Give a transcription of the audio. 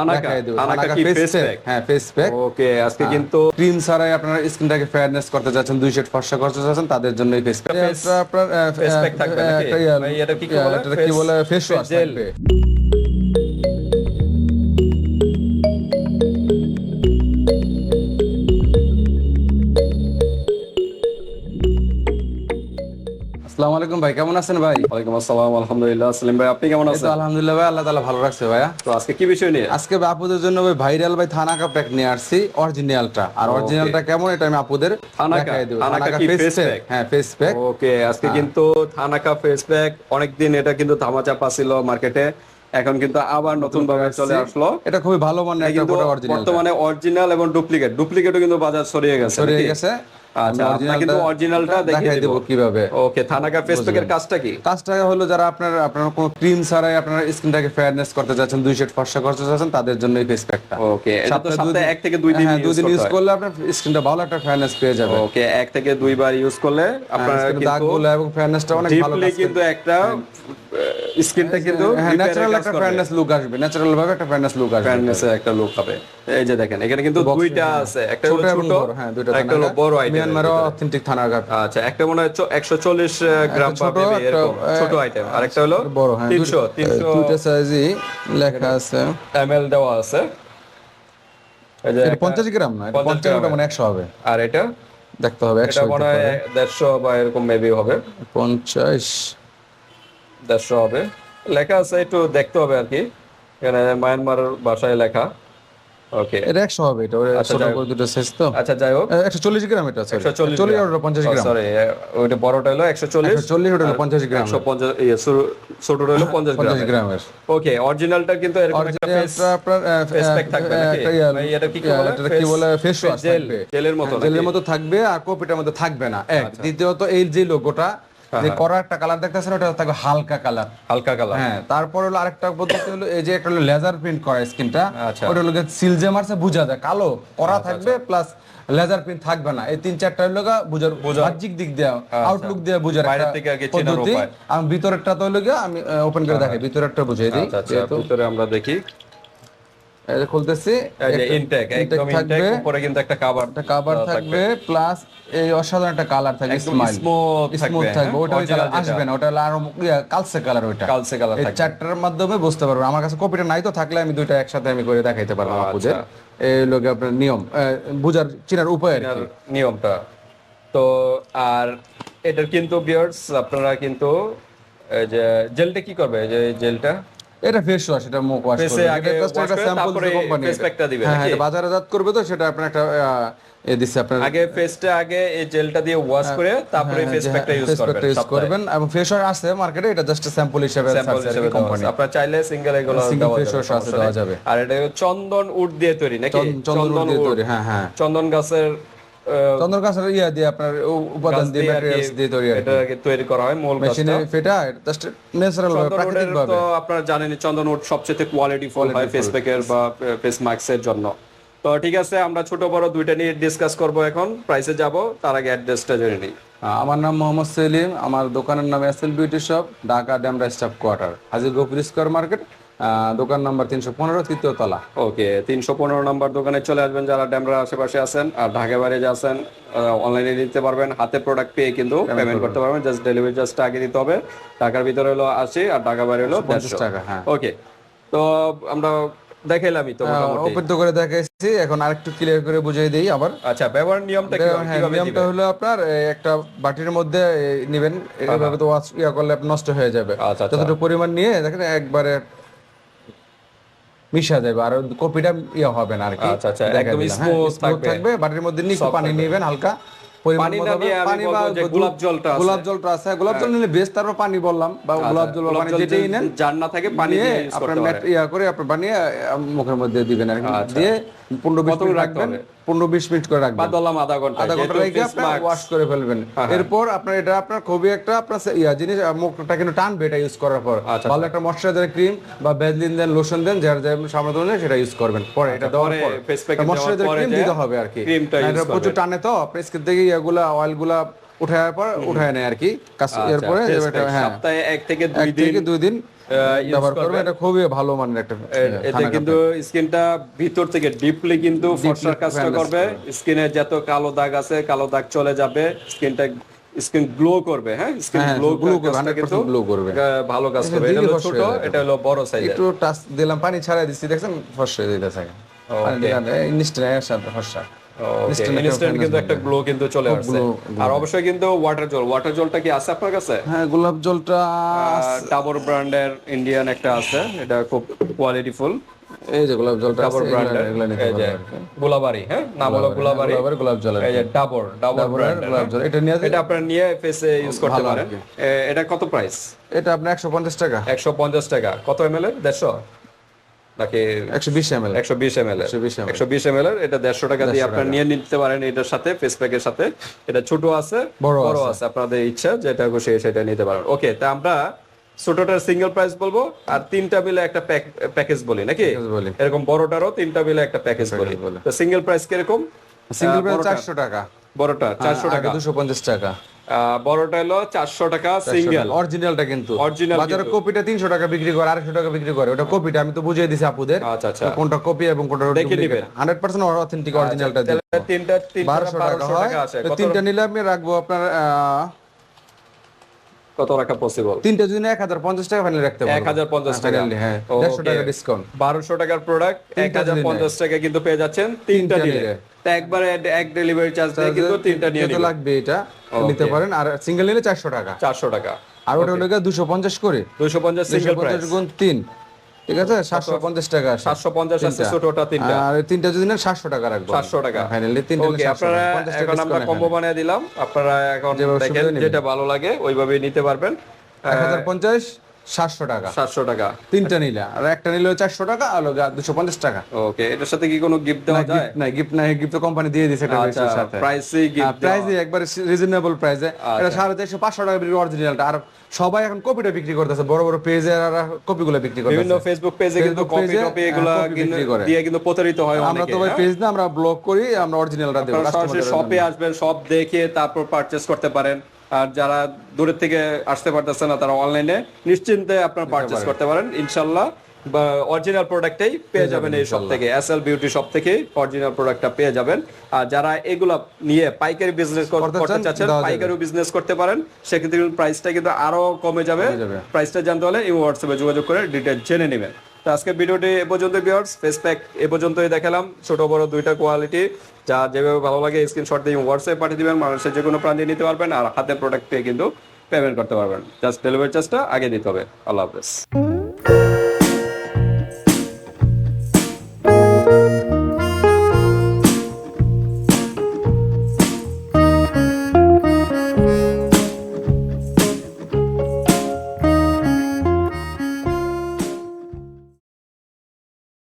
Thanaka? দেখাই দেবো। Thanaka thanaka কি ফেস প্যাক হ্যাঁ ফেস প্যাক ওকে আজকে কিন্তু ক্রিম ছাড়াই আপনারা স্কিনটাকে ফেয়ারনেস করতে চাচ্ছেন দুই শেড ফর্সা করতে চাচ্ছেন তাদের জন্য এই ফেস প্যাক আপনার আহ, face থাকবে এটা কি বলে? ফেস ওয়াশ থাকবে। আসসালামু আলাইকুম ভাই কেমন আছেন ভাই? ওয়ালাইকুম আসসালাম আলহামদুলিল্লাহ। সালিম ভাই আপনি কেমন আছেন? আলহামদুলিল্লাহ ভাই আল্লাহ তাআলা ভালো রাখছে ভাইয়া। তো আজকে কি বিষয় নিয়ে? আজকে আপুদের জন্য ভাই ভাইরাল ভাই থানাকা প্যাক নিয়ে আসছি অরিজিনালটা আর অরিজিনালটা কেমন এটা আমি আপুদের থানাকা? থানাকা কি ফেস প্যাক হ্যাঁ ফেস প্যাক ওকে আজকে কিন্তু থানাকা ফেস প্যাক অনেকদিন এটা কিন্তু ধামাচাপা ছিল মার্কেটে এখন কিন্তু আবার নতুন ভাবে চলে আসলো। এটা খুবই ভালো কিন্তু অরিজিনাল বর্তমানে অরিজিনাল এবং ডুপ্লিকেট ডুপ্লিকেটও কিন্তু বাজার ছড়িয়ে গেছে সরিয়ে গেছে। আচ্ছা আমি কিন্তু অরিজিনালটা দেখিয়ে দেব। কীভাবে। ওকে থানাকা ফেস কাজটা কি? কাজটা হলো যারা আপনার আপনার কোনো ক্রিম ছাড়াই আপনার স্কিনটাকে ফেয়ারনেস করতে চাচ্ছেন দুই শেড ফর্সা করতে চাচ্ছেন তাদের জন্য এই ফেস প্যাকটা ওকে সপ্তাহে এক থেকে দুই দিন হ্যাঁ দুই দিন ইউজ করলে আপনার স্কিনটা ভালো একটা ফেয়ারনেস পেয়ে যাবে। ওকে এক থেকে দুইবার ইউজ করলে আপনার কিন্তু দাগগুলো এবং ফেয়ারনেসটা অনেক ভালো কিন্তু একটা স্কিনটা কিন্তু হ্যাঁ ন্যাচারাল একটা ফেয়ারনেস লুক আসবে ন্যাচারাল ভাবে একটা ফেয়ারনেস লুক আসবে। ফ্যাননেস একটা লুক হবে। এই যে দেখেন এখানে কিন্তু দুইটা আছে একটা ছোট হ্যাঁ দুইটা একটা বড় আইটেম মিয়ানমারের অথেন্টিক থানার কাপ আচ্ছা একটা মনে হয় একশো চল্লিশ গ্রাম ছোট, ছোট আইটেম আর একটা হলো বড় হ্যাঁ তিনশো দুইটা- তিনশো দুইটা সাইজই লেখা আছে। এম এল দেওয়া আছে। 50 গ্রাম না? এটা 50 50 গ্রাম। মানে 100 হবে। আর এটা? দেখতে হবে 100 মনে হয় দেড়শো বা এরকম মেবি হবে। 50 দেড়শো হবে। লেখা আছে একটু দেখতে হবে আর কি। এখানে মায়ানমার ভাষায় লেখা। ওকে এটা 100 হবে এটা ওর ছোট করে দুটো সাইজ তো। আচ্ছা যাই হোক। 140 গ্রাম এটা সরি 140 ওটা 50 গ্রাম। সরি ওইটা বড়টা হলো একশো চল্লিশ। 140 ওটা 50 গ্রাম। একশো পঞ্চাশ ইয়ে, ছোটটা হলো পঞ্চাশ গ্রাম 50 গ্রামের। ওকে অরিজিনালটা কিন্তু এরকম একটা আপনার থাকবে নাকি? একটা ভাই, এটা কি কি বলে? এটা কি বলে? ফেস ওয়াশ থাকবে। জেলের মতো হ্যাঁ, জেলের মতো থাকবে আর কপিটার মধ্যে থাকবে না। এক। আচ্ছা। দ্বিতীয়ত এই যে লোগোটা যে করা একটা কালার দেখতেছেন ওটা থাকবে হালকা কালার হালকা কালার হ্যাঁ তারপর হলো আরেকটা পদ্ধতি হলো এই যে একটা হলো লেজার প্রিন্ট করা স্কিনটা আচ্ছা। ওটা হলো সিল যে মারছে বুঝা যায়। কালো করা থাকবে প্লাস লেজার প্রিন্ট থাকবে না। এই তিন চারটা হলো বুঝার বাহ্যিক দিক দিয়ে আউটলুক দিয়ে বুঝার পদ্ধতি। আমি ভিতরেরটা তো হলো আমি ওপেন করে দেখাই ভিতরেরটা বুঝিয়ে দিই আচ্ছা আচ্ছা। ভিতরে আমরা দেখি। খুলতেছি ইনটেক একদম ইনটেক উপরে কিন্তু একটা কভার একটা কাভার থাকবে। প্লাস এই অসাধারণ একটা কালার থাকবে স্মাইল স্মুথ থাকবে হ্যাঁ? ওটা কালার আসবে না ওটা আরও কালচে কালার ওইটা। কালচে কালার থাকবে। চারটার মাধ্যমে বুঝতে পারব আমার কাছে কপিটা নাই তো থাকলে আমি দুইটা একসাথে আমি করে দেখাইতে পারব আচ্ছা। আপুদের। এই লোক আপনার নিয়ম। বুঝার চিনার উপায় আর নিয়মটা। তো আর এটার কিন্তু বিয়ার্স আপনারা কিন্তু এই যে জেলটা কি করবে? যে জেলটা এটা ফেস ওয়াশ এটা মুখ ওয়াশ আগে একটা স্যাম্পল কোম্পানি হ্যাঁ এটা বাজারে করবে তো সেটা আপনার একটা এ দিচ্ছে আপনার। আগে ফেসটা আগে এই জেলটা দিয়ে ওয়াশ করে তারপরে ইউজ করবেন প্যাকটা ইউজ করবেন এবং ফেস ওয়াশ আছে মার্কেটে এটা জাস্ট স্যাম্পল হিসেবে কোম্পানি আপনারা চাইলে সিঙ্গেল এগুলো Single দেওয়া face আছে, দেওয়া যাবে। আর এটা চন্দন উড দিয়ে তৈরি নাকি? চন্দন দিয়ে তৈরি হ্যাঁ হ্যাঁ। চন্দন গাছের চন্দন ইয়া দিয়ে আপনার উপাদান দিয়ে ম্যাটেরিয়ালস দিয়ে তৈরি এটা তৈরি করা হয় মূল মেশিনে ফেটা জাস্ট ন্যাচারাল ভাবে প্রাকৃতিক ভাবে। তো আপনারা জানেন চন্দন উড সবচেয়ে কোয়ালিটি ফুল হয় ফেস প্যাকের বা ফেস মাস্কের জন্য। তো ঠিক আছে আমরা ছোট বড় দুইটা নিয়ে ডিসকাস করব এখন। প্রাইসে যাব তার আগে অ্যাড্রেসটা জেনে নিই। আমার নাম মোহাম্মদ সেলিম আমার দোকানের নাম SL beauty shop Dhaka Demra staff quarter হাজির গোপুর স্কোয়ার মার্কেট। দোকান নাম্বার তিনশো পনেরো তৃতীয় তলা। ওকে তিনশো পনেরো নম্বর দোকানে চলে আসবেন যারা ড্যামরার আশেপাশে আছেন আর ঢাকা বাইরে যে আছেন অনলাইনে নিতে পারবেন। হাতে প্রোডাক্ট পেয়ে কিন্তু পেমেন্ট করতে পারবেন। জাস্ট ডেলিভারি চার্জটা আগে দিতে হবে। ঢাকার ভিতরে হলো আশি আর ঢাকা বাইরে হলো পঞ্চাশ টাকা হ্যাঁ। ওকে তো আমরা দেখাইলামই তো অপেদ্ধ করে দেখাইছি। এখন আরেকটু ক্লিয়ার করে বুঝিয়ে দিই আবার। আচ্ছা ব্যবহার নিয়মটা কীভাবে হ্যাঁ নিয়মটা হলো আপনার একটা বাটির মধ্যে নিবেন। এইভাবে তো ওয়াশ ইয়া করলে নষ্ট হয়ে যাবে। আচ্ছা, আচ্ছা। যতটুকু পরিমাণ নিয়ে দেখেন একবারে মিশা যাবে আর কপিটা ইয়ে হবে না আর কি। আচ্ছা, আচ্ছা, একদম দিলাম, হ্যাঁ, থাকবে। বাটির মধ্যে নিয়ে পানি নেবেন হালকা। গোলাপ জলটা আছে। গোলাপ জলটা আছে। গোলাপ জল নিলে বেস্ট তারপর পানি বললাম বা গোলাপ জল পানি যেটাই নেন যার না থাকে পানি আপনার ইয়া করে বানিয়ে মুখের মধ্যে দিবেন। আর কি দিয়ে পনেরো বিশ মিনিট রাখবেন? পনেরো বিশ মিনিট করে রাখবেন। বা দলাম আধা ঘণ্টা। আধা ঘণ্টা রেখে আপনার ওয়াশ করে ফেলবেন। হ্যাঁ, এরপর আপনার এটা আপনার খুবই একটা আপনার ইয়া জিনিস মুখটা কিন্তু টানবে এটা ইউজ করার পর। আচ্ছা, ভালো একটা ময়শ্চারাইজার ক্রিম বা ভ্যাজলিন দেন লোশন দেন যার যা সামনে ধরে সেটা ইউজ করবেন। পরে এটা দেওয়ার আচ্ছা, পরে। পর ময়শ্চারাইজার ক্রিম দিতে হবে আর কি। প্রচুর টানে তো আপনার স্কিন থেকে ইয়াগুলা অয়েলগুলা উঠার পর উঠায় নেয় আর কি আচ্ছা, এরপরে এটা হ্যাঁ। সপ্তাহে এক থেকে দুই এক দিন থেকে দুই দিন ব্যবহার করবে। এটা খুবই ভালো মানের একটা এতে কিন্তু স্কিনটা ভিতর থেকে ডিপলি কিন্তু ফর্সার কাজটা করবে। স্কিনে যত কালো দাগ আছে কালো দাগ চলে যাবে। স্কিনটা স্কিন গ্লো করবে হ্যাঁ? স্কিন হ্যাঁ, গ্লো করবে, করবে 100% কিন্তু glow করবে। ভালো কাজ করবে। এটা হলো ছোট এটা হলো বড় সাইজের একটু টাচ দিলাম পানি ছাড়াই দিচ্ছি দেখছেন? ফর্সা হয়ে দিতেছে পানি দিলাম ইনস্ট্যান্ট সাথে ফর্সা। ইনস্ট্যান্ট কিন্তু একটা গ্লো কিন্তু চলে আসছে। আর অবশ্যই কিন্তু ওয়াটার জল ওয়াটার জলটা কি আছে আপনার কাছে? হ্যাঁ গোলাপ জলটা ব্র্যান্ডের ইন্ডিয়ান একটা আছে এটা খুব কোয়ালিটিফুল এই যে গোলাপ জলটা ডাবর ব্র্যান্ডের এই যে। গোলাবাড়ি হ্যাঁ? নাম হলো গোলাবাড়ি গোলাপের গোলাপ জল এই যে ডাবর গোলাপ জল। এটা নিয়ে এটা আপনারা নিয়ে ফেসে ইউজ করতে পারেন। এটা কত প্রাইস এটা আপনার একশো পঞ্চাশ টাকা। একশো পঞ্চাশ টাকা। কত এম এল এর? দেড়শো? নাকি একশো বিশ এম এল একশো বিশ এম এল একশো বিশ এম এল এটা দেড়শো টাকা দিয়ে আপনারা নিয়ে নিতে পারেন এটার সাথে ফেস প্যাকের সাথে। এটা ছোট আছে বড় আছে। আপনাদের ইচ্ছা যেটা খুশি সেটা নিতে পারেন। ওকে তা আমরা ছোটটার সিঙ্গেল প্রাইস বলব আর তিনটা মিলে একটা প্যাকেজ বলি নাকি? এরকম বড়টারও তিনটা মিলে একটা প্যাকেজ বলি। তো সিঙ্গেল প্রাইস কীরকম? সিঙ্গেল প্রাইস চারশো টাকা। বড়টা চারশো টাকা। দুশো পঞ্চাশ টাকা। বড়টা হলো চারশো টাকা সিঙ্গেল অরিজিনালটা কিন্তু। Original বাজারে কপিটা তিনশো টাকা বিক্রি করে আড়াইশো টাকা বিক্রি করে। ওটা কপিটা আমি তো বুঝিয়ে দিছি আপুদের। আচ্ছা আচ্ছা। কোনটা কপি এবং কোনটা দেখে নিবেন। হান্ড্রেড পার্সেন্ট অথেন্টিক অরিজিনালটা তিনটা বারোশো টাকা হয়। তিনটা নিলে আমি রাখব আপনার আহ, কত রাখা পসিবল তিনটা যদি এক হাজার পঞ্চাশ টাকা ফাইনাল রাখতে হাজার পঞ্চাশ টাকা। হ্যাঁ Okay. দেড়শো টাকা ডিসকাউন্ট বারোশো টাকার প্রোডাক্ট এক তিনটা হাজার যদি পঞ্চাশ টাকা কিন্তু পেয়ে যাচ্ছেন তিনটা নিলে। তা একবারে এক ডেলিভারি চার্জ দিয়ে কিন্তু তিনটা নিয়ে যেটা লাগবে এটা নিতে পারেন আর সিঙ্গেল নিলে চারশো টাকা। চারশো টাকা। আর ওটা হলো দুশো পঞ্চাশ করে। দুইশো পঞ্চাশ দুশো সিঙ্গেল প্রাইস পঞ্চাশ গুণ তিন। ঠিক আছে? সাতশো পঞ্চাশ টাকা সাতশো পঞ্চাশ আছে ছোটটা তিনটা। আর তিনটা যদি নেন সাতশো টাকা রাখব সাতশো টাকা। ফাইনালি তিনটা ওকে আপনারা এখন আমরা কম্বো বানিয়ে দিলাম। আপনারা এখন দেখেন যেটা ভালো লাগে ওইভাবে নিতে পারবেন। এক হাজার পঞ্চাশ সাতশো টাকা। সাতশো টাকা। তিনটা নিলে আর একটা নিলে চারশো টাকা আর দুশো পঞ্চাশ টাকা। ওকে এটার সাথে কি কোনো গিফট দেওয়া যায়? গিফট গিফট নাই গিফট তো কোম্পানি দিয়ে দিছে একটা বেশির সাথে। প্রাইসে গিফট প্রাইস একবার রিজনেবল প্রাইসে। এটা সাড়ে চারশো পাঁচশো টাকা অরিজিনালটা আর সবাই এখন কপিটা বিক্রি করতেছে বড় বড় পেজে আর কপিগুলো বিক্রি বিভিন্ন ফেসবুক পেজে কিন্তু কপি page টপি হ্যাঁ, এগুলা কিন্তু বিক্রি করে। দিয়ে কিন্তু প্রতারিত হয় আমরা তো ভাই হ্যাঁ? পেজ না আমরা ব্লক করি আমরা অরিজিনালটা দেবো শপে আসবেন সব দেখে তারপর পারচেজ করতে পারেন। আর যারা দূরের থেকে আসতে পারতেছে না তারা অনলাইনে নিশ্চিন্তে আপনারা পারচেস করতে পারেন। ইনশাল্লাহ বা অরিজিনাল প্রোডাক্টই পেয়ে যাবেন এই শপ থেকে। এসএল বিউটি শপ থেকে অরিজিনাল প্রোডাক্টটা পেয়ে যাবেন। আর যারা এগুলা নিয়ে পাইকারি বিজনেস করতে চাচ্ছেন পাইকারি বিজনেস করতে পারেন। সেক্ষেত্রে প্রাইসটা কিন্তু আরও কমে যাবে। কমে যাবে। প্রাইসটা জানতে হলে এই হোয়াটসঅ্যাপে যোগাযোগ করে ডিটেল জেনে নেবেন। তো আজকে ভিডিওটি এ পর্যন্ত বিয়ার্স ফেস প্যাক এ পর্যন্তই দেখালাম। ছোট বড় দুইটা কোয়ালিটি যা যেভাবে ভালো লাগে স্ক্রিনশট দিয়ে হোয়াটসঅ্যাপে পাঠিয়ে দেবেন। মানুষের যে কোনো প্রান্তে নিতে পারবেন আর হাতে প্রোডাক্ট পেয়ে কিন্তু পেমেন্ট করতে পারবেন। জাস্ট ডেলিভারি চার্জটা আগে দিতে হবে। আল্লাহ হাফেজ।